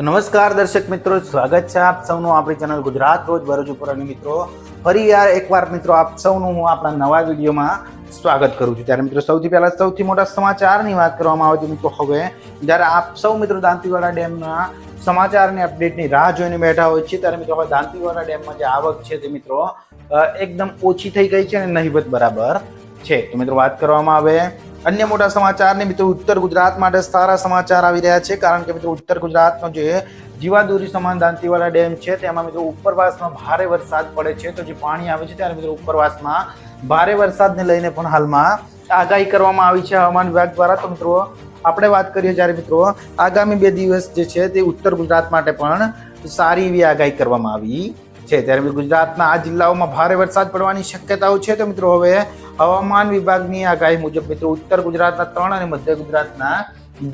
તો નમસ્કાર દર્શક મિત્રો, સ્વાગત છે આપ સૌનું આપણી ચેનલ ગુજરાત રોજ બરોજ ઉપર. અને મિત્રો, ફરી યાર એકવાર મિત્રો, આપ સૌનું હું આપણા નવા વિડીયોમાં સ્વાગત કરું છું. ત્યારે મિત્રો, સૌથી પહેલાં સૌથી મોટા સમાચારની વાત કરવામાં આવે તો મિત્રો, હવે જ્યારે આપ સૌ મિત્રો દાંતીવાડા ડેમના સમાચારની અપડેટની રાહ જોઈને બેઠા હોય છે ત્યારે મિત્રો, હવે દાંતીવાડા ડેમમાં જે આવક છે તે મિત્રો એકદમ ઓછી થઈ ગઈ છે અને નહીવત બરાબર છે. તો મિત્રો, વાત કરવામાં આવે અન્ય મોટા સમાચારને મિત્રો ઉત્તર ગુજરાત માટે સારા સમાચાર આવી રહ્યા છે. કારણ કે મિત્રો ઉત્તર ગુજરાતનો જે જીવાદોરી સમાન દાંતીવાડા ડેમ છે, તેમાં મિત્રો ઉપરવાસમાં ભારે વરસાદ પડે છે. તો જે પાણી આવે છે, ત્યારે મિત્રો ઉપરવાસમાં ભારે વરસાદને લઈને પણ હાલમાં આગાહી કરવામાં આવી છે હવામાન વિભાગ દ્વારા. તો મિત્રો આપણે વાત કરીએ જ્યારે મિત્રો આગામી બે દિવસ જે છે તે ઉત્તર ગુજરાત માટે પણ સારી એવી આગાહી કરવામાં આવી છે. ત્યારે ગુજરાતના આ જિલ્લાઓમાં ભારે વરસાદ પડવાની શક્યતાઓ છે. તો મિત્રો હવે હવામાન વિભાગની આગાહી મુજબ મિત્રો ઉત્તર ગુજરાતના ત્રણ અને મધ્ય ગુજરાતના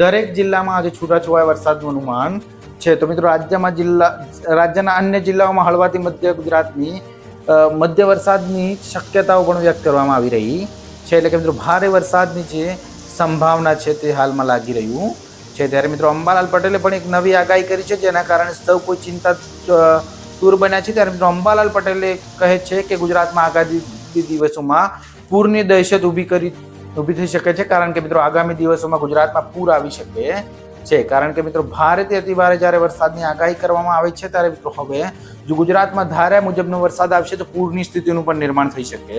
દરેક જિલ્લામાં આજે છૂટાછવાયા વરસાદનું અનુમાન છે. તો મિત્રો રાજ્યમાં જિલ્લા, રાજ્યના અન્ય જિલ્લાઓમાં હળવાથી મધ્ય ગુજરાતની મધ્ય વરસાદની શક્યતાઓ પણ વ્યક્ત કરવામાં આવી રહી છે. એટલે કે મિત્રો ભારે વરસાદની જે સંભાવના છે તે હાલમાં લાગી રહ્યું છે. ત્યારે મિત્રો અંબાલાલ પટેલે પણ એક નવી આગાહી કરી છે. જેના કારણે સૌ કોઈ ચિંતા દૂર બન્યા છે ત્યારે મિત્રો અંબાલાલ પટેલે કહે છે કે ગુજરાતમાં આગામી દિવસોમાં પૂરની દહેશત ઊભી કરી, ઊભી થઈ શકે છે. કારણ કે મિત્રો, આગામી દિવસોમાં ગુજરાતમાં પૂર આવી શકે છે. કારણ કે મિત્રો, ભારેથી અતિભારે જ્યારે વરસાદની આગાહી કરવામાં આવે છે, ત્યારે મિત્રો હવે જો ગુજરાતમાં ધાર્યા મુજબનો વરસાદ આવશે, તો પૂરની સ્થિતિનું પણ નિર્માણ થઈ શકે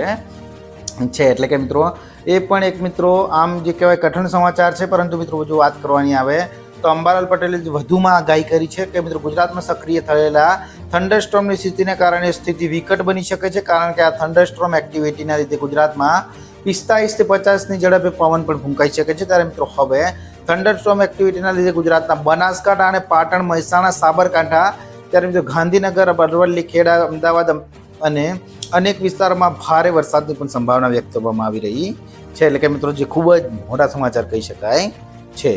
છે. એટલે કે મિત્રો, એ પણ એક મિત્રો આમ જે કહેવાય કઠણ સમાચાર છે. પરંતુ મિત્રો, જો વાત કરવાની આવે, તો અંબાલાલ પટેલે વધુમાં આગાહી કરી છે કે મિત્રો, ગુજરાતમાં સક્રિય થયેલા થંડરસ્ટોમની સ્થિતિને કારણે સ્થિતિ વિકટ બની શકે છે, કારણ કે આ થંડરસ્ટ્રોમ એક્ટિવિટીના લીધે ગુજરાતમાં પિસ્તાળીસથી પચાસની ઝડપે પવન પણ ફૂંકાઈ શકે છે. ત્યારે મિત્રો, હવે થંડરસ્ટ્રોમ એક્ટિવિટીના લીધે ગુજરાતના બનાસકાંઠા અને પાટણ, મહેસાણા, સાબરકાંઠા, ત્યારે મિત્રો ગાંધીનગર, અરવલ્લી, ખેડા, અમદાવાદ અને અનેક વિસ્તારોમાં ભારે વરસાદની પણ સંભાવના વ્યક્ત કરવામાં આવી રહી છે. એટલે કે મિત્રો, જે ખૂબ જ મોટા સમાચાર કહી શકાય છે.